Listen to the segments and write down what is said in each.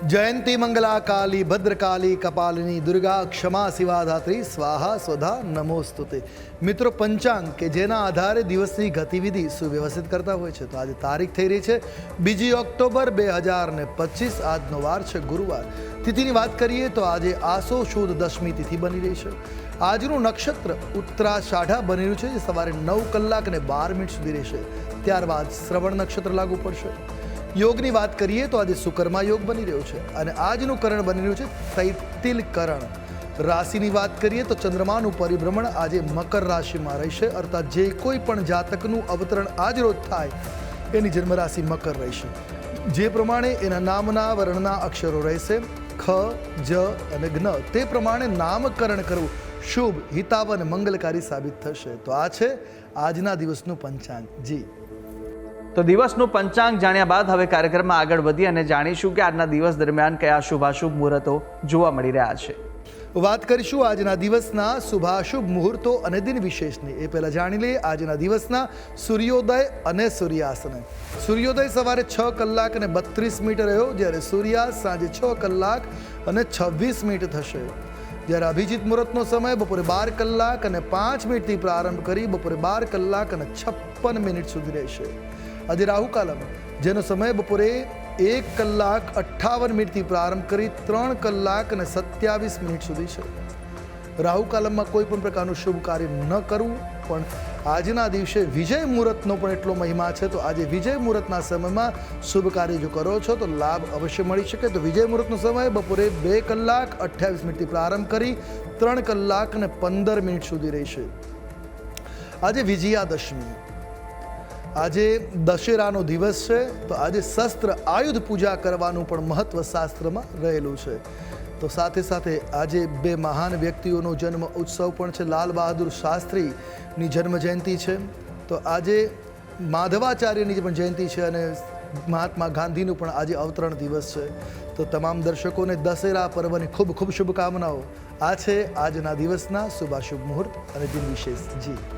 જયંતી મંગલા કાલી ભદ્રકાલી કપાલિની દુર્ગા ક્ષમા શિવાધાત્રી સ્વાહા સ્વધા નમોસ્તુતે મિત્રો પંચાંગ કે જેના આધારે દિવસની ગતિવિધિ સુવ્યવસ્થિત કરતા હોય છે તો આજે તારીખ થઈ રહી છે બીજી ઓક્ટોબર બે હજાર ને પચીસ આજનો વાર છે ગુરુવાર તિથિની વાત કરીએ તો આજે આસો શુદ્ધ દશમી તિથિ બની રહી છે આજનું નક્ષત્ર ઉત્તરાષાઢા બની રહ્યું છે જે સવારે નવ કલાક અને બાર મિનિટ સુધી રહેશે ત્યારબાદ શ્રવણ નક્ષત્ર લાગુ પડશે યોગની વાત કરીએ તો આજે સુકર્મા યોગ બની રહ્યો છે અને આજનું કરણ બની રહ્યું છે તૈતિલ કરણ રાશિની વાત કરીએ તો ચંદ્રમાનું પરિભ્રમણ આજે મકર રાશિમાં રહેશે, અર્થાત જે કોઈ પણ જાતકનું અવતરણ આજ રોજ થાય, એની જન્મ રાશિ મકર રહેશે. જે પ્રમાણે એના નામના, વર્ણના અક્ષરો રહેશે, ખ, જ અને જ્ઞ તે પ્રમાણે નામકરણ કરવું શુભ હિતાવ અને મંગલકારી સાબિત થશે. તો આ છે આજના દિવસનું પંચાંગ. જી. તો દિવસનું પંચાંગ જાણ્યા બાદ હવે કાર્યક્રમમાં આગળ વધી અને જાણીશું કે આજના દિવસ દરમિયાન કયા શુભાશુભ મુહૂર્તો જોવા મળી રહ્યા છે. વાત કરીશું આજના દિવસના શુભાશુભ મુહૂર્તો અને દિન વિશેષની. એ પહેલાં જાણી લઈએ આજના દિવસના સૂર્યોદય અને સૂર્યાસ્તને. સૂર્યોદય સવારે છ કલાક અને બત્રીસ મિનિટ રહ્યો, જ્યારે સૂર્યાસ્ત સાંજે છ કલાક અને છવ્વીસ મિનિટ થશે. જ્યારે અભિજીત મુહૂર્તનો સમય બપોરે બાર કલાક અને પાંચ મિનિટથી પ્રારંભ કરી બપોરે બાર કલાક અને છપ્પન મિનિટ સુધી રહેશે. આજે રાહુ કાલમ. જેનો સમય બપોરે એક કલાક અઠ્ઠાવન મિનિટથી પ્રારંભ કરી ત્રણ કલાક અને સત્યાવીસ મિનિટ સુધી છે. રાહુ કાલમમાં કોઈ પણ પ્રકારનું શુભ કાર્ય ન કરવું, પણ આજના દિવસે વિજય મુહૂર્તનો પણ એટલો મહિમા છે, તો આજે વિજય મુહૂર્તના સમયમાં શુભ કાર્ય જો કરો છો, તો લાભ અવશ્ય મળી શકે. તો વિજય મુહૂર્તનો સમય બપોરે બે કલાક અઠ્યાવીસ મિનિટથી પ્રારંભ કરી ત્રણ કલાક અને પંદર મિનિટ સુધી રહેશે. આજે વિજયાદશમી. આજે દશેરાનો દિવસ છે, તો આજે શસ્ત્ર આયુધ પૂજા કરવાનું પણ મહત્વ શાસ્ત્રમાં રહેલું છે. તો સાથે સાથે આજે બે મહાન વ્યક્તિઓનો જન્મ ઉત્સવ પણ છે, લાલ બહાદુર શાસ્ત્રીની જન્મ જયંતિ છે. તો આજે માધવાચાર્યની પણ જયંતિ છે અને મહાત્મા ગાંધીનું પણ આજે અવતરણ દિવસ છે. તો તમામ દર્શકોને દશેરા પર્વની ખૂબ ખૂબ શુભકામનાઓ. આ છે આજના દિવસના શુભાશુભ મુહૂર્ત અને દિન વિશેષ. જી.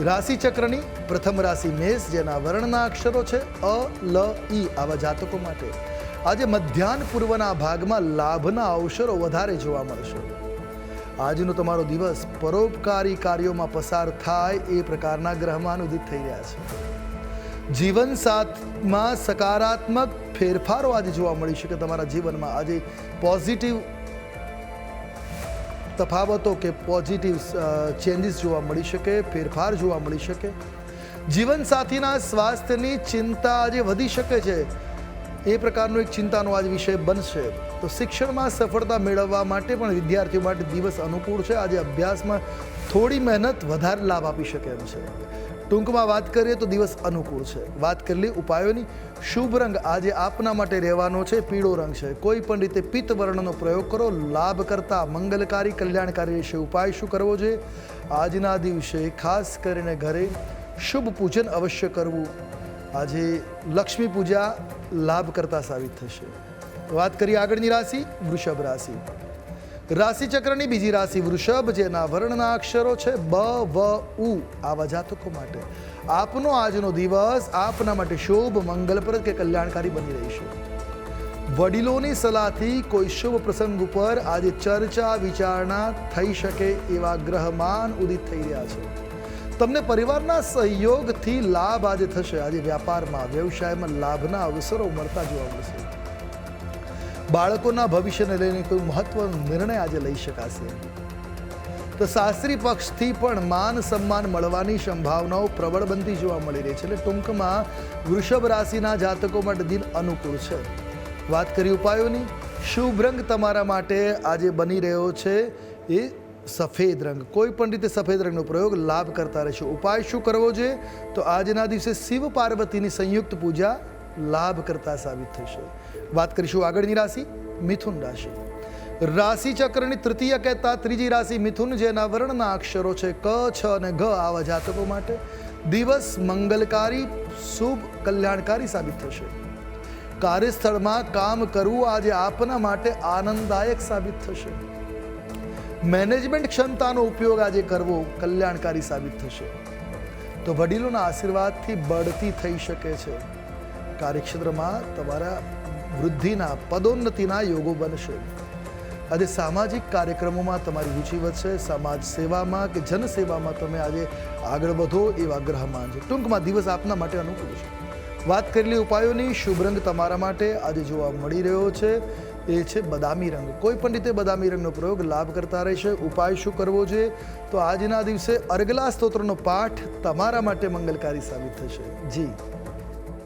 રાશિ ચક્રની પ્રથમ રાશિ મેષ, જેના વર્ણના અક્ષરો છે અ, લ ઈ આવા જાતકો માટે. આજે મધ્યાહન પૂર્વના ભાગમાં લાભના અવસરો વધારે જોવા મળશે. આજનો તમારો દિવસ પરોપકારી કાર્યોમાં પસાર થાય એ પ્રકારના ગ્રહમાં અનુદિત થઈ રહ્યા છે. જીવન સાથમાં સકારાત્મક ફેરફારો આજે જોવા મળી શકે તમારા જીવનમાં. આજે પોઝિટિવ તફાવતો કે પોઝિટિવ ચેન્જીસ જોવા મળી શકે, ફેરફાર જોવા મળી શકે. જીવનસાથીના સ્વાસ્થ્યની ચિંતા આજે વધી શકે છે. એ પ્રકારનો એક ચિંતાનો આજ વિષય બનશે. તો શિક્ષણમાં સફળતા મેળવવા માટે પણ વિદ્યાર્થીઓ માટે દિવસ અનુકૂળ છે. આજે અભ્યાસમાં થોડી મહેનત, વધારે લાભ આપી શકે એમ છે. ટૂંકમાં વાત કરીએ તો દિવસ અનુકૂળ છે. વાત કરેલી ઉપાયોની. શુભ રંગ આજે આપના માટે રહેવાનો છે, પીળો રંગ છે. કોઈ પણ રીતે પિત્ત વર્ણનો પ્રયોગ કરો. લાભ કરતા મંગલકારી કલ્યાણકારી વિશે ઉપાય શું કરવો જોઈએ? આજના દિવસે ખાસ કરીને ઘરે શુભ પૂજન અવશ્ય કરવું. આજે લક્ષ્મી પૂજા લાભ કરતા સાબિત થશે. વાત કરીએ આગળની રાશિ, વૃષભ રાશિ. રાશિ ચક્રની બીજી રાશિ વૃષભ, જેના વર્ણના અક્ષરો છે બ, વ, ઉ. આવા જાતકો માટે. આપનો આજનો દિવસ આપના માટે શુભ, મંગલપ્રદ કે કલ્યાણકારી બની રહેશે વડીલોની સલાહથી કોઈ શુભ પ્રસંગ ઉપર આજે ચર્ચા, વિચારણા થઈ શકે એવા ગ્રહમાન ઉદિત થઈ રહ્યા છે. તમને પરિવારના સહયોગથી લાભ આજે થશે. આજે વ્યાપારમાં, વ્યવસાયમાં લાભના અવસરો મળતા જોવા મળશે. બાળકોના ભવિષ્યને લઈને કોઈ મહત્વનો નિર્ણય આજે લઈ શકાશે. તો શાસ્ત્રી પક્ષથી પણ માન સન્માન મળવાની સંભાવનાઓ પ્રબળ બનતી જોવા મળી રહી છે. એટલે ટૂંકમાં વૃષભ રાશિના જાતકો માટે દિન અનુકૂળ છે. વાત કરી ઉપાયોની. શુભ રંગ તમારા માટે આજે બની રહ્યો છે. એ સફેદ રંગ. કોઈ પણ રીતે સફેદ રંગનો પ્રયોગ લાભ કરતા રહેશે. ઉપાય શું કરવો જોઈએ? તો આજના દિવસે શિવ પાર્વતીની સંયુક્ત પૂજા લાભ કરતા સાબિત થશે. વાત કરીશું આગળની રાશિ, મિથુન રાશિ. રાશિ ચક્રની તૃતીય કહેતા ત્રીજી રાશિ મિથુન, જેના વર્ણના અક્ષરો છે ક, છ અને ઘ આવા જાતકો માટે દિવસ મંગલકારી, શુભ, કલ્યાણકારી સાબિત થશે. કાર્યસ્થળમાં કામ કરવું આજે આપના માટે આનંદદાયક સાબિત થશે. મેનેજમેન્ટ ક્ષમતાનો ઉપયોગ આજે કરવો કલ્યાણકારી સાબિત થશે. તો વડીલોના આશીર્વાદથી બઢતી થઈ શકે છે. કાર્યક્ષેત્રમાં તમારા વૃદ્ધિના, પદોન્નતિના યોગો બનશે. આજે સામાજિક કાર્યક્રમોમાં તમારી રુચિ વધશે, સમાજ સેવામાં કે જનસેવામાં તમે આજે આગળ વધો એવા ગ્રહમાન છે ટૂંકમાં દિવસ આપના માટે અનુકૂળ છે. વાત કરેલી ઉપાયોની શુભ રંગ તમારા માટે આજે જોવા મળી રહ્યો છે. એ છે બદામી રંગ. કોઈ પણ રીતે બદામી રંગનો પ્રયોગ લાભ કરતા રહેશે. ઉપાય શું કરવો જોઈએ તો આજના દિવસે અર્ગલા સ્તોત્રનો પાઠ તમારા માટે મંગલકારી સાબિત થશે. જી.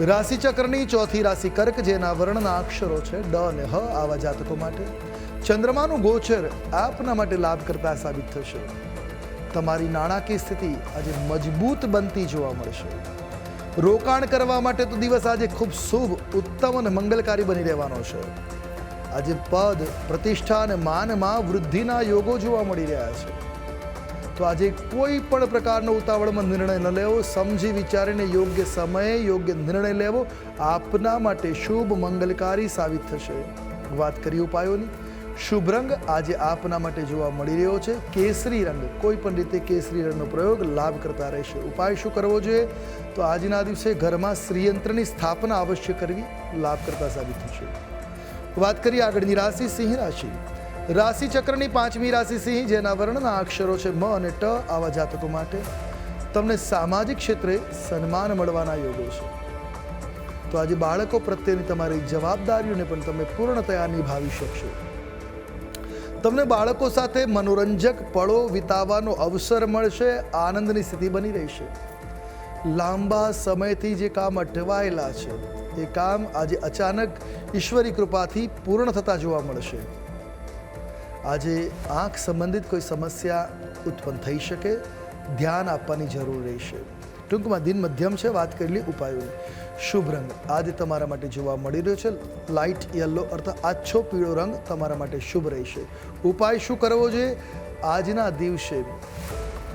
રાશિ ચક્રની ચોથી રાશિ કર્ક, જેના વર્ણના અક્ષરો છે ડ અને હ આવા જાતકો માટે. ચંદ્રમાનું ગોચર આપના માટે લાભ કરતા સાબિત થશે. તમારી નાણાકીય સ્થિતિ આજે મજબૂત બનતી જોવા મળશે. રોકાણ કરવા માટે તો દિવસ આજે ખૂબ શુભ, ઉત્તમ અને મંગલકારી બની રહેવાનો છે. આજે પદ, પ્રતિષ્ઠા અને માનમાં વૃદ્ધિના યોગો જોવા મળી રહ્યા છે. તો આજે કોઈ પણ પ્રકારનો ઉતાવળમાં નિર્ણય ન લેવો. સમજી વિચારીને યોગ્ય સમયે યોગ્ય નિર્ણય લેવો આપના માટે શુભ મંગલકારી સાબિત થશે. વાત કરી ઉપાયોની. શુભ રંગ આજે આપના માટે જોવા મળી રહ્યો છે. કેસરી રંગ, કોઈ પણ રીતે કેસરી રંગનો પ્રયોગ લાભ કરતા રહેશે. ઉપાય શું કરવો જોઈએ? તો આજના દિવસે ઘરમાં શ્રીયંત્રની સ્થાપના અવશ્ય કરવી લાભ કરતા સાબિત થશે. વાત કરીએ આગળની રાશિ સિંહ રાશિ. રાશિ ચક્રની પાંચમી રાશિ સિંહ, જેના વર્ણના અક્ષરો છે મ અને ટ, આવા જાતકો માટે તમને સામાજિક ક્ષેત્રે સન્માન મળવાના યોગો છે. તો આજે બાળકો પ્રત્યેની તમારી જવાબદારીઓને પણ તમે પૂર્ણતયા નિભાવી શકશો. તમને બાળકો સાથે મનોરંજક પળો વિતાવવાનો અવસર મળશે, આનંદની સ્થિતિ બની રહેશે. લાંબા સમયથી જે કામ અટવાયેલા છે, એ કામ આજે અચાનક ઈશ્વરી કૃપાથી પૂર્ણ થતા જોવા મળશે. આજે આંખ સંબંધિત કોઈ સમસ્યા ઉત્પન્ન થઈ શકે, ધ્યાન આપવાની જરૂર રહેશે. ટૂંકમાં દિન મધ્યમ છે, વાત કરેલી ઉપાયોની શુભ રંગ. આજે તમારા માટે જોવા મળી રહ્યો છે લાઇટ યલો અર્થાત આછો પીળો રંગ તમારા માટે શુભ રહેશે. ઉપાય શું કરવો જોઈએ? આજના દિવસે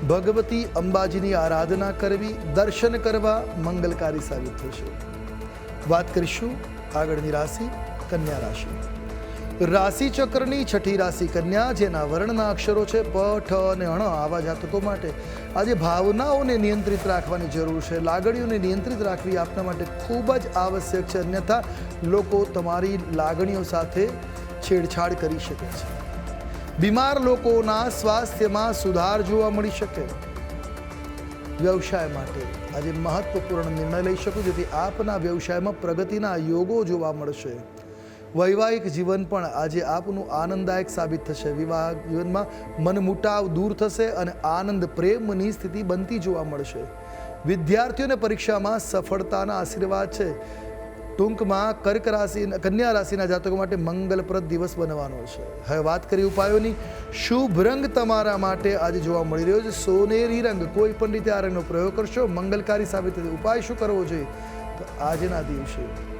ભગવતી અંબાજીની આરાધના કરવી, દર્શન કરવા મંગલકારી સાબિત થશે. વાત કરીશું આગળની રાશિ, કન્યા રાશિ. રાશિ ચક્રની છઠ્ઠી રાશિ કન્યા, જેના વર્ણના અક્ષરો છે પ, ઠ અને અણ, આવા જાતકો માટે. આજે ભાવનાઓને નિયંત્રિત રાખવાની જરૂર છે. લાગણીઓને નિયંત્રિત રાખવી આપના માટે ખૂબ જ આવશ્યક છે. અન્યથા, લોકો તમારી લાગણીઓ સાથે છેડછાડ કરી શકે છે. બીમાર લોકોના સ્વાસ્થ્યમાં સુધાર જોવા મળી શકે. વ્યવસાય માટે આજે મહત્વપૂર્ણ નિર્ણય લઈ શકો, જેથી આપના વ્યવસાયમાં પ્રગતિના યોગો જોવા મળશે. વૈવાહિક જીવન પણ આજે આપનું આનંદદાયક સાબિત થશે. વિવાહ જીવનમાં મનમુટાવ દૂર થશે અને આનંદ પ્રેમની સ્થિતિ બનતી જોવા મળશે. વિદ્યાર્થીઓને પરીક્ષામાં સફળતાના આશીર્વાદ છે. ટૂંકમાં કર્ક રાશિ, કન્યા રાશિના જાતકો માટે મંગલપ્રદ દિવસ બનવાનો છે. હવે વાત કરી ઉપાયોની. શુભ રંગ તમારા માટે આજે જોવા મળી રહ્યો છે. સોનેરી રંગ કોઈ પણ રીતે આ રંગનો પ્રયોગ કરશો. મંગલકારી સાબિત થશે ઉપાય શું કરવો જોઈએ? તો આજના દિવસે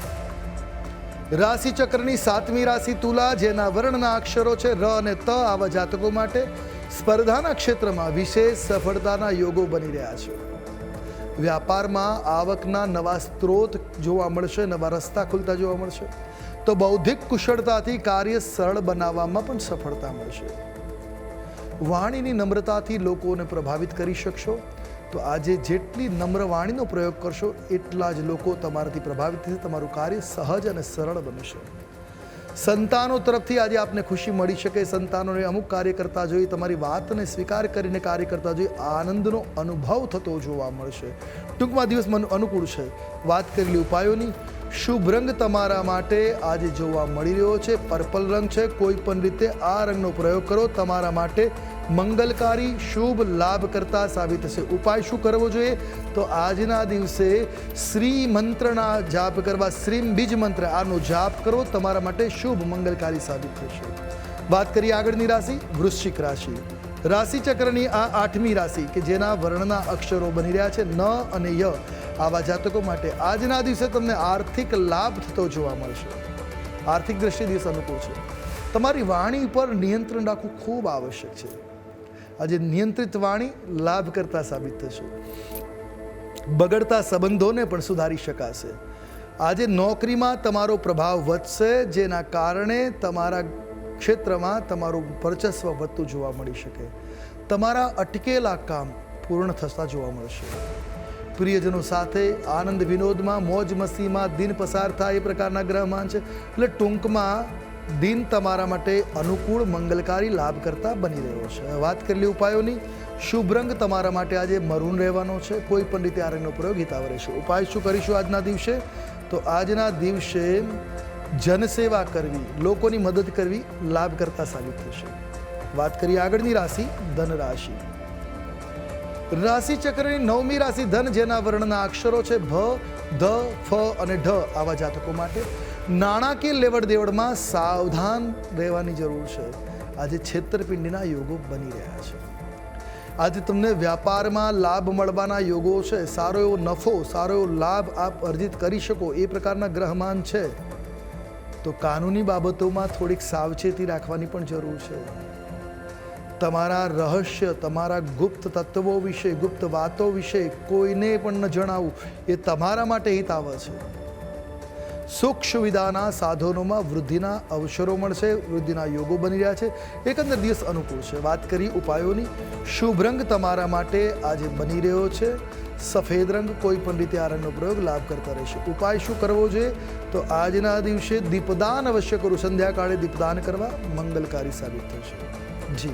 રાશિ ચક્રની સાતમી રાશિ તુલા, જેના વર્ણના અક્ષરો છે ર અને ત આવા જાતકો માટે સ્પર્ધાના ક્ષેત્રમાં વિશેષ સફળતાના યોગો બની રહ્યા છે. વ્યાપારમાં આવકના નવા સ્ત્રોત જોવા મળશે, નવા રસ્તા ખુલતા જોવા મળશે. તો બૌદ્ધિક કુશળતાથી કાર્ય સરળ બનાવવામાં પણ સફળતા મળશે. વાણીની નમ્રતાથી લોકોને પ્રભાવિત કરી શકશો. તો આજે જેટલી નમ્ર વાણીનો પ્રયોગ કરશો, એટલા જ લોકો તમારાથી પ્રભાવિત થશે, તમારું કાર્ય સહજ અને સરળ બનશે સંતાનો તરફથી આજે આપને ખુશી મળી શકે, સંતાનોને અમુક કાર્ય કરતા જોઈ, તમારી વાતને સ્વીકાર કરીને કાર્ય કરતા જોઈ, આનંદનો અનુભવ થતો જોવા મળશે. ટૂંકમાં દિવસ મન અનુકૂળ છે. વાત કરેલી ઉપાયોની. શુભ રંગ તમારા માટે આજે જોવા મળી રહ્યો છે. પર્પલ રંગ છે. કોઈ પણ રીતે આ રંગનો પ્રયોગ કરો. તમારા માટે મંગલકારી, શુભ, લાભ કરતા સાબિત થશે. ઉપાય શું કરવો જોઈએ? તો આજના દિવસે શ્રી મંત્રના જાપ કરવા, શ્રીમ બીજ મંત્ર આનો જાપ કરો. તમારા માટે શુભ, મંગલકારી સાબિત થશે. વાત કરીએ આગળની રાશિ, વૃશ્ચિક રાશિ. રાશિ ચક્રની આ આઠમી રાશિ કે જેના વર્ણના અક્ષરો બની રહ્યા છે ન અને ય. આવા જાતકો માટે આજના દિવસે તમને આર્થિક લાભ થતો જોવા મળશે. આર્થિક દ્રષ્ટિએ દિવસ અનુકૂળ છે. તમારી વાણી પર નિયંત્રણ રાખવું ખૂબ આવશ્યક છે. આજે નિયંત્રિત વાણી લાભ કરતા સાબિત થશે. બગડતા સંબંધોને પણ સુધારી શકાશે. આજે નોકરીમાં તમારો પ્રભાવ વધશે, જેના કારણે તમારા ક્ષેત્રમાં તમારું વર્ચસ્વ વધતું જોવા મળી શકે. તમારા અટકેલા કામ પૂર્ણ થતા જોવા મળશે. પ્રિયજનો સાથે આનંદ વિનોદમાં મોજ મસ્તીમાં દિન પસાર થાય એ પ્રકારના ગ્રહમાન છે. એટલે ટૂંકમાં દિન તમારા માટે અનુકૂળ, મંગલકારી લાભ કરતા બની રહ્યો છે. વાત કરેલી ઉપાયોની. શુભ રંગ તમારા માટે આજે મરૂન રહેવાનો છે. કોઈ પણ રીતે આ રંગનો પ્રયોગ હિતાવ રહેશે. ઉપાય શું કરીશું આજના દિવસે? તો આજના દિવસે જનસેવા કરવી, લોકોની મદદ કરવી લાભ કરતા સાબિત થશે. વાત કરીએ આગળની રાશિ, ધન રાશિ. રાશિ ચક્રની નવમી રાશિ ધન, જેના વર્ણના અક્ષરો છે ભ, ધ, ફ અને ઢ, આવા જાતકો માટે નાણાકીય લેવડ દેવડમાં સાવધાન રહેવાની જરૂર છે. આજે છેતરપિંડીના યોગો બની રહ્યા છે. આજે તમને વ્યાપારમાં લાભ મળવાના યોગો છે. સારો એવો નફો, સારો એવો લાભ આપ અર્જિત કરી શકો, એ પ્રકારના ગ્રહમાન છે. તો કાનૂની બાબતોમાં થોડીક સાવચેતી રાખવાની પણ જરૂર છે. તમારા રહસ્ય, તમારા ગુપ્ત તત્વો વિશે, ગુપ્ત વાતો વિશે કોઈને પણ ન જણાવવું એ તમારા માટે હિતાવ છે. સુખ સુવિધાના સાધનોમાં વૃદ્ધિના અવસરો મળશે, વૃદ્ધિના યોગો બની રહ્યા છે. એકંદર દિવસ અનુકૂળ છે. વાત કરી ઉપાયોની. શુભ રંગ તમારા માટે આજે બની રહ્યો છે. સફેદ રંગ કોઈ પણ રીતે આ રંગનો પ્રયોગ લાભ કરતા રહેશે. ઉપાય શું કરવો જોઈએ? તો આજના દિવસે દીપદાન અવશ્ય કરું. સંધ્યાકાળે દીપદાન કરવા મંગલકારી સાબિત થશે. જી.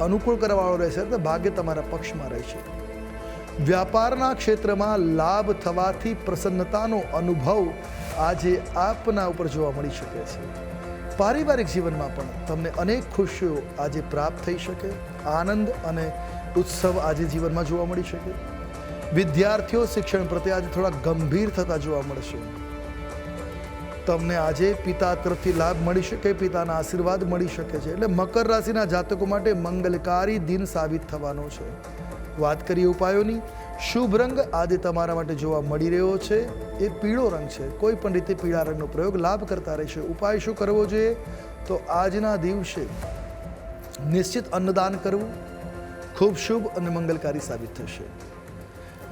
અનુકૂળ કરવાવાળો રહેશે તો ભાગ્ય તમારા પક્ષમાં રહેશે. વ્યાપારના ક્ષેત્રમાં લાભ થવાથી પ્રસન્નતાનો અનુભવ આજે આપના ઉપર જોવા મળી શકે છે. પારિવારિક જીવનમાં પણ તમને અનેક ખુશીઓ આજે પ્રાપ્ત થઈ શકે, આનંદ અને ઉત્સવ આજે જીવનમાં જોવા મળી શકે. વિદ્યાર્થીઓ શિક્ષણ પ્રત્યે આજે થોડા ગંભીર થતા જોવા મળશે. તમને આજે પિતા તરફથી લાભ મળી શકે, પિતાના આશીર્વાદ મળી શકે છે. એટલે મકર રાશિના જાતકો માટે મંગલકારી દિન સાબિત થવાનો છે. વાત કરીએ ઉપાયોની. શુભ રંગ આજે તમારા માટે જોવા મળી રહ્યો છે. એ પીળો રંગ છે. કોઈ પણ રીતે પીળા રંગનો પ્રયોગ લાભ કરતા રહેશે. ઉપાય શું કરવો જોઈએ? તો આજના દિવસે નિશ્ચિત અન્નદાન કરવું, ખૂબ શુભ અને મંગલકારી સાબિત થશે.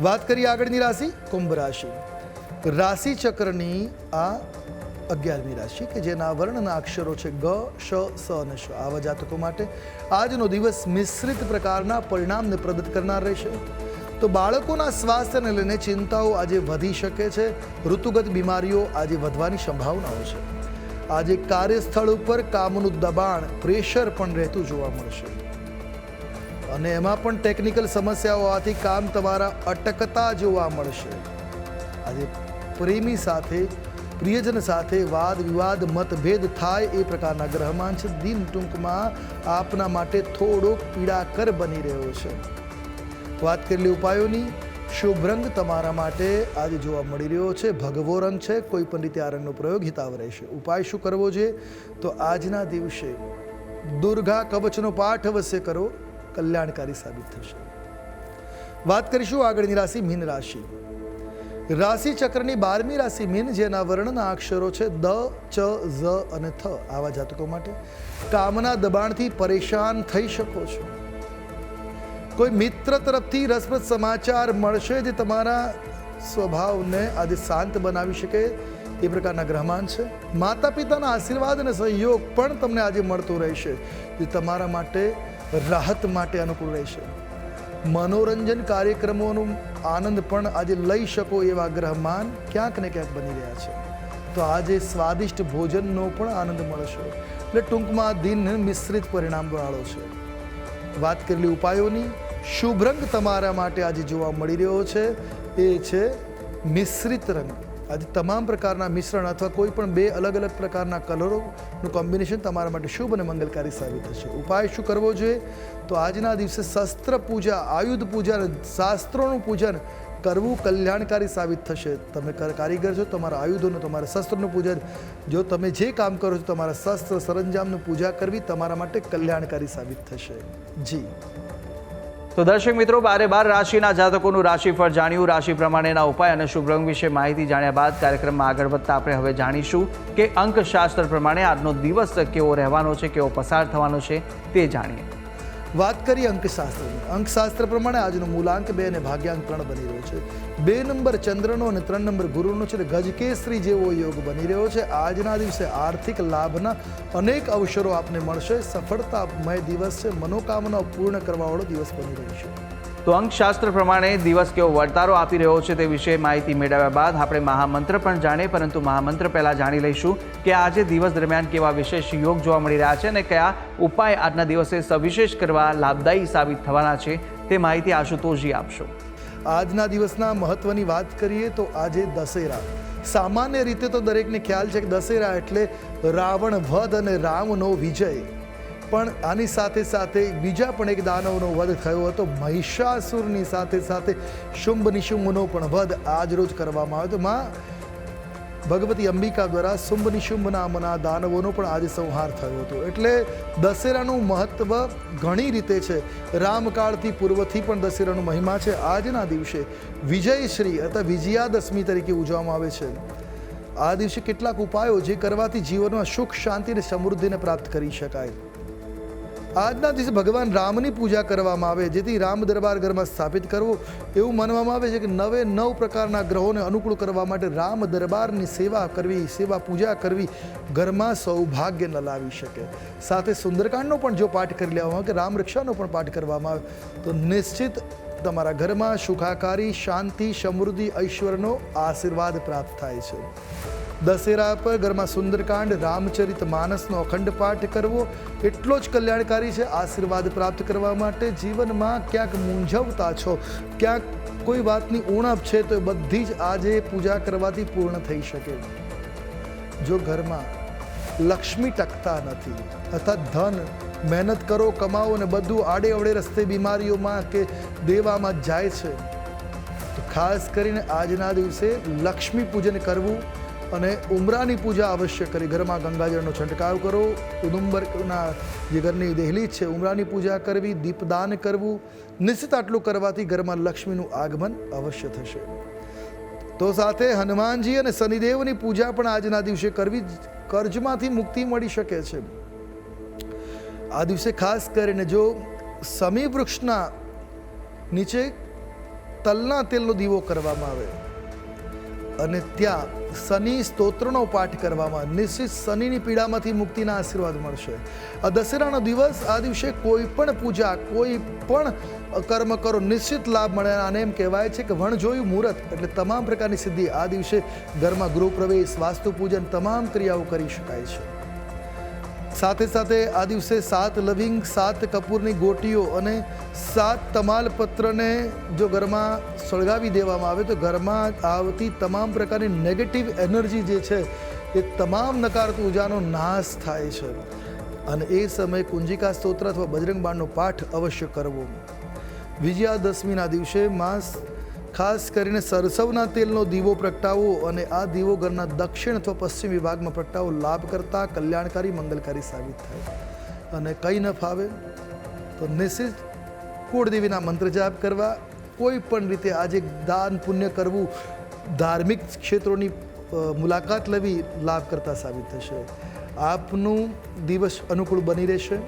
વાત કરીએ આગળની રાશિ, કુંભ રાશિ. રાશિ ચક્રની આ અગિયારમી રાશિ કે જેના વર્ણના અક્ષરો છે ગ, શ, સ અને શ. આવા જાતકો માટે આજનો દિવસ મિશ્રિત પ્રકારના પરિણામને પ્રદત્ત કરનાર રહેશે. તો બાળકોના સ્વાસ્થ્યને લઈને ચિંતાઓ આજે વધી શકે છે. ઋતુગત બીમારીઓ આજે વધવાની સંભાવનાઓ છે. આજે કાર્યસ્થળ ઉપર કામનું દબાણ, પ્રેશર પણ રહેતું જોવા મળશે. અને એમાં પણ ટેકનિકલ સમસ્યાઓ હોવાથી કામ તમારા અટકતા જોવા મળશે. આજે પ્રેમી સાથે પ્રિયજન સાથે વાદ, વિવાદ, મતભેદ થાય એ પ્રકારના ગ્રહમાંશ દિન ટૂંકમાં આપના માટે થોડોક પીડાકર બની રહ્યો છે. વાત કરેલી ઉપાયોની. શુભ રંગ તમારા માટે આજે જોવા મળી રહ્યો છે. ભગવો રંગ છે. કોઈ પણ રીતે આ રંગનો પ્રયોગ હિતાવ રહેશે. ઉપાય શું કરવો જોઈએ તો આજના દિવસે દુર્ગા કવચનો પાઠ અવશ્ય કરો. કલ્યાણકારી સાબિત થશે. વાત કરીશું આગળની રાશિ મીન રાશિ. રાશિ ચક્રની બારમી રાશિ મીન, જેના વર્ણના અક્ષરો છે દ, ચ, ઝ અને થ. આવા જાતકો માટે કામના દબાણથી પરેશાન થઈ શકો છો. કોઈ મિત્ર તરફથી રસપ્રદ સમાચાર મળશે જે તમારા સ્વભાવને આજે શાંત બનાવી શકે એ પ્રકારના ગ્રહમાન છે. માતા પિતાના આશીર્વાદ અને સહયોગ પણ તમને આજે મળતો રહેશે. જે તમારા માટે, રાહત માટે અનુકૂળ રહેશે. મનોરંજન કાર્યક્રમોનો આનંદ પણ આજે લઈ શકો એવા ગ્રહમાન ક્યાંક ને ક્યાંક બની રહ્યા છે. તો આજે સ્વાદિષ્ટ ભોજનનો પણ આનંદ મળશે એટલે ટૂંકમાં દિન મિશ્રિત પરિણામવાળો છે. વાત કરેલી ઉપાયોની, શુભ રંગ તમારા માટે આજે જોવા મળી રહ્યો છે. એ છે મિશ્રિત રંગ. આજે તમામ પ્રકારના મિશ્રણ અથવા કોઈ પણ બે અલગ અલગ પ્રકારના કલરોનું કોમ્બિનેશન તમારા માટે શુભ અને મંગલકારી સાબિત થશે. ઉપાય શું કરવો જોઈએ? તો આજના દિવસે શસ્ત્ર પૂજા, આયુધ પૂજા શાસ્ત્રોનું પૂજન કરવું કલ્યાણકારી સાબિત થશે. તમે કારીગર છો, તમારા આયુધોનું, તમારા શસ્ત્રનું પૂજન, જો તમે જે કામ કરો છો, તમારા શસ્ત્ર સરંજામનું પૂજા કરવી તમારા માટે કલ્યાણકારી સાબિત થશે. જી. તો દર્શક મિત્રો, બારે બાર રાશિના જાતકોનું રાશિફળ જાણ્યું. રાશિ પ્રમાણેના ઉપાય અને શુભ રંગ વિશે માહિતી જાણ્યા બાદ કાર્યક્રમમાં આગળ વધતા આપણે હવે જાણીશું કે અંકશાસ્ત્ર પ્રમાણે આજનો દિવસ કેવો રહેવાનો છે, કેવો પસાર થવાનો છે તે જાણીએ. વાત કરીએ અંકશાસ્ત્રની. અંકશાસ્ત્ર પ્રમાણે આજનો મૂલાંક બે અને ભાગ્યાંક ત્રણ બની રહ્યો છે. બે નંબર ચંદ્રનો અને ત્રણ નંબર ગુરુનો છે ગજકેસરી જેવો યોગ બની રહ્યો છે. આજના દિવસે આર્થિક લાભના અનેક અવસરો આપને મળશે. સફળતામય દિવસ છે. મનોકામના પૂર્ણ કરવાવાળો દિવસ બની રહ્યો છે. તો અંકશાસ્ત્ર પ્રમાણે દિવસ કેવો વર્તારો આપી રહ્યો છે તે વિશે માહિતી મેળવ્યા બાદ આપણે મહામંત્ર પણ જાણીએ, પરંતુ મહામંત્ર પહેલાં જાણી લઈશું કે આજે દિવસ દરમિયાન કેવા વિશેષ યોગ જોવા મળી રહ્યા છે અને કયા ઉપાય આજના દિવસે સવિશેષ કરવા લાભદાયી સાબિત થવાના છે તે માહિતી આશુતોષજી આપશો. આજના દિવસના મહત્વની વાત કરીએ તો આજે દશેરા. સામાન્ય રીતે તો દરેકને ખ્યાલ છે કે દશેરા એટલે રાવણ વધ અને રામનો વિજય. પણ આની સાથે સાથે બીજા પણ એક દાનવનો વધ થયો હતો. મહિષાસુરની સાથે સાથે શુંભ નિશુંભનો પણ વધ આજરોજ કરવામાં આવ્યો હતો. માં ભગવતી અંબિકા દ્વારા શુંભ નિશુંભ નામના દાનવોનો પણ આજે સંહાર થયો હતો. એટલે દશેરાનું મહત્ત્વ ઘણી રીતે છે. રામકાળથી પૂર્વથી પણ દશેરાનો મહિમા છે. આજના દિવસે વિજયશ્રી અથવા વિજયાદશમી તરીકે ઉજવવામાં આવે છે. આ દિવસે કેટલાક ઉપાયો જે કરવાથી જીવનમાં સુખ, શાંતિ અને સમૃદ્ધિને પ્રાપ્ત કરી શકાય. આજના દિવસે ભગવાન રામની પૂજા કરવામાં આવે, જેથી રામ દરબાર ઘરમાં સ્થાપિત કરવો એવું માનવામાં આવે છે કે નવે નવ પ્રકારના ગ્રહોને અનુકૂળ કરવા માટે રામ દરબારની સેવા કરવી, સેવા પૂજા કરવી ઘરમાં સૌભાગ્ય ન લાવી શકે. સાથે સુંદરકાંડનો પણ જો પાઠ કરી લેવામાં આવે કે રામ રક્ષાનો પણ પાઠ કરવામાં આવે, તો નિશ્ચિત તમારા ઘરમાં સુખાકારી, શાંતિ, સમૃદ્ધિ, ઐશ્વરનો આશીર્વાદ પ્રાપ્ત થાય છે. દશેરા પર ઘરમાં સુંદરકાંડ, રામચરિત માનસનો અખંડ પાઠ કરવો, એટલો જ કલ્યાણકારી છે. આશીર્વાદ પ્રાપ્ત કરવા માટે જીવનમાં ક્યાંક મૂંઝવતા છો, ક્યાંક કોઈ વાતની ઉણપ છે તો એ બધી જ આજે પૂજા કરવાથી પૂર્ણ થઈ શકે. જો ઘરમાં લક્ષ્મી ટકતા નથી અર્થાત ધન, મહેનત કરો, કમાવો ને બધું આડે અવડે રસ્તે બીમારીઓમાં કે દેવામાં જાય છે, તો ખાસ કરીને આજના દિવસે લક્ષ્મી પૂજન કરવું અને ઉમરાની પૂજા અવશ્ય કરી. ઘરમાં ગંગાજળનો છંટકાવ કરો. ઉદુંબરના જે ઘરની દહેલી છે, ઉમરાની પૂજા કરવી, દીપદાન કરવું, નિશ્ચિત આટલું કરવાથી ઘરમાં લક્ષ્મીનું આગમન અવશ્ય થશે. તો સાથે હનુમાનજી અને શનિદેવની પૂજા પણ આજના દિવસે કરવી કર્જમાંથી મુક્તિ મળી શકે છે. આ દિવસે ખાસ કરીને જો સમી વૃક્ષના નીચે તલના તેલનો દીવો કરવામાં આવે. અને ત્યાં શનિ સ્તોત્રનો પાઠ કરવામાં નિશ્ચિત શનિની પીડામાંથી મુક્તિના આશીર્વાદ મળશે. આ દશેરાનો દિવસ આ દિવસે કોઈ પણ પૂજા, કોઈ પણ કર્મ કરો, નિશ્ચિત લાભ મળે આને એમ કહેવાય છે કે વણ જોયું મુહૂર્ત એટલે તમામ પ્રકારની સિદ્ધિ આ દિવસે ઘરમાં ગૃહપ્રવેશ વાસ્તુ પૂજન તમામ ક્રિયાઓ કરી શકાય છે. સાથે સાથે આ દિવસે સાત લવિંગ, સાત કપૂરની ગોટીઓ અને સાત તમાલપત્રને જો ઘરમાં સળગાવી દેવામાં આવે તો ઘરમાં આવતી તમામ પ્રકારની નેગેટિવ એનર્જી જે છે, એ તમામ નકારાત્મક ઉર્જાનો નાશ થાય છે. અને એ સમયે કુંજિકા સ્તોત્ર અથવા બજરંગ બાણનો પાઠ અવશ્ય કરવો. વિજયાદશમીના દિવસે માંસ ખાસ કરીને સરસવના તેલનો દીવો પ્રગટાવો અને આ દીવો ઘરના દક્ષિણ અથવા પશ્ચિમ વિભાગમાં પ્રગટાવો લાભ કરતા કલ્યાણકારી, મંગલકારી સાબિત થાય. અને કંઈ ન ફાવે તો નિશ્ચિત કુળદેવીના મંત્ર જાપ કરવા. કોઈ પણ રીતે આજે દાન પુણ્ય કરવું ધાર્મિક ક્ષેત્રોની મુલાકાત લેવી લાભ કરતા સાબિત થશે. આપનું દિવસ અનુકૂળ બની રહેશે.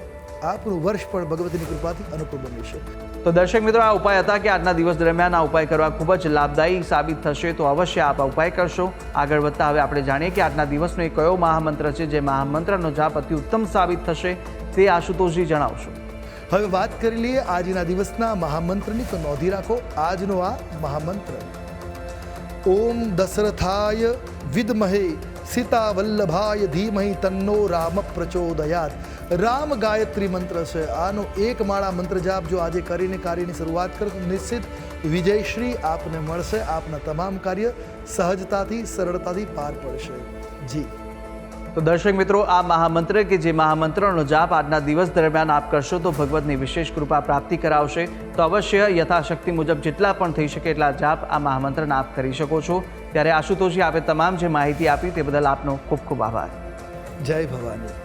આપનું વર્ષ પણ ભગવતીની કૃપાથી અનુકૂળ બની રહેશે તો દર્શક મિત્રો આ ઉપાય હતા કે આજના દિવસ દરમિયાન આ ઉપાય કરવા ખૂબ જ લાભદાયી સાબિત થશે તો અવશ્ય આપ આ ઉપાય કરશો. આગળ વધતા હવે આપણે જાણીએ કે આજના દિવસનો એ કયો મહામંત્ર છે જે મહામંત્રનો જાપ અતિ ઉત્તમ સાબિત થશે તે આશુતોષજી જણાવશો. હવે વાત કરી લઈએ આજના દિવસના મહામંત્રની તો નોંધી રાખો આજનો આ મહામંત્ર. ઓમ દશરથાય વિદમહે સીતા વલ્લભાય ધીમહિ તન્નો રામ પ્રચોદયાત. રામ ગાયત્રી મંત્ર છે. આનો એક માળા મંત્ર જાપ જો આજે કરીને કાર્યની શરૂઆત કરો નિશ્ચિત વિજયશ્રી આપને મળશે. આપના તમામ કાર્ય સહજતાથી સરળતાથી પાર પડશે. જી. તો દર્શક મિત્રો આ મહામંત્ર કે જે મહામંત્રનો જાપ આજના દિવસ દરમિયાન આપ કરશો તો ભગવતની વિશેષ કૃપા પ્રાપ્તિ કરાવશે. તો અવશ્ય યથાશક્તિ મુજબ જેટલા પણ થઈ શકે એટલા જાપ આ મહામંત્રના આપ કરી શકો છો. ત્યારે આશુતોષજી આપે તમામ જે માહિતી આપી તે બદલ આપનો ખૂબ ખૂબ આભાર. જય ભવાની.